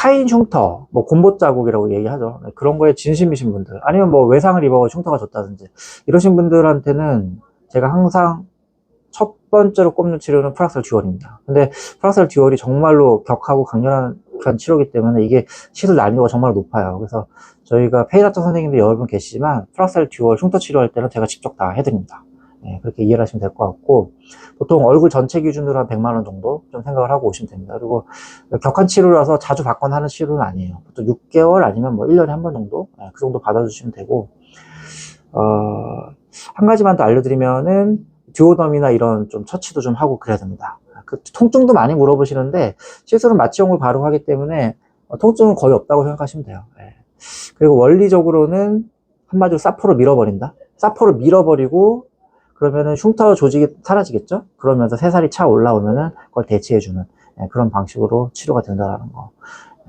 타인 흉터, 뭐 곰보 자국이라고 얘기하죠. 네, 그런 거에 진심이신 분들, 아니면 뭐 외상을 입어 흉터가 졌다든지 이러신 분들한테는 제가 항상 첫 번째로 꼽는 치료는 프락셀 듀얼입니다. 근데 프락셀 듀얼이 정말로 격하고 강렬한 그런 치료이기 때문에 이게 시술 난이도가 정말 높아요. 그래서 저희가 페이라토 선생님도 여러 분 계시지만 프락셀 듀얼 흉터 치료할 때는 제가 직접 다 해드립니다. 네, 그렇게 이해를 하시면 될 것 같고 보통 얼굴 전체 기준으로 한 100만 원 정도 좀 생각을 하고 오시면 됩니다. 그리고 격한 치료라서 자주 받거나 하는 치료는 아니에요. 보통 6개월 아니면 뭐 1년에 한 번 정도 네, 그 정도 받아주시면 되고 어, 한 가지만 더 알려드리면은 듀오덤이나 이런 좀 처치도 좀 하고 그래야 됩니다. 그 통증도 많이 물어보시는데 시술은 마취용을 바로 하기 때문에 어, 통증은 거의 없다고 생각하시면 돼요. 예. 그리고 원리적으로는 한마디로 사포로 밀어버린다. 사포로 밀어버리고 그러면은 흉터 조직이 사라지겠죠? 그러면서 새살이 차 올라오면은 그걸 대체해주는 예, 그런 방식으로 치료가 된다라는 거.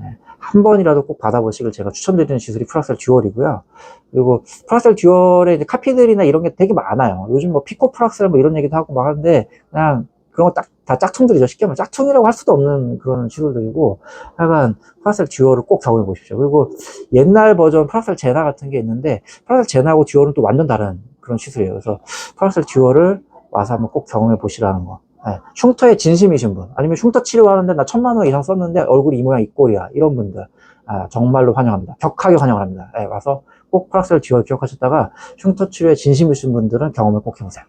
예, 한 번이라도 꼭 받아보시길 제가 추천드리는 시술이 프락셀 듀얼이고요. 그리고 프락셀 듀얼의 이제 카피들이나 이런 게 되게 많아요. 요즘 뭐 피코 프락셀 뭐 이런 얘기도 하고 막 하는데 그냥 그런 거 딱 다 짝퉁들이죠. 쉽게 말하면 짝퉁이라고 할 수도 없는 그런 치료들이고 하여간 프락셀 듀얼을 꼭 경험해 보십시오. 그리고 옛날 버전 프락셀 제나 같은 게 있는데 프락셀 제나하고 듀얼은 또 완전 다른 그런 시술이에요. 그래서 프락셀 듀얼을 와서 한번 꼭 경험해 보시라는 거. 네, 흉터에 진심이신 분, 아니면 흉터 치료하는데 나 천만 원 이상 썼는데 얼굴이 이 모양 이 꼴이야. 이런 분들, 아, 정말로 환영합니다. 격하게 환영을 합니다. 네, 와서 꼭 프락셀 듀얼 기억하셨다가 흉터 치료에 진심이신 분들은 경험을 꼭 해보세요.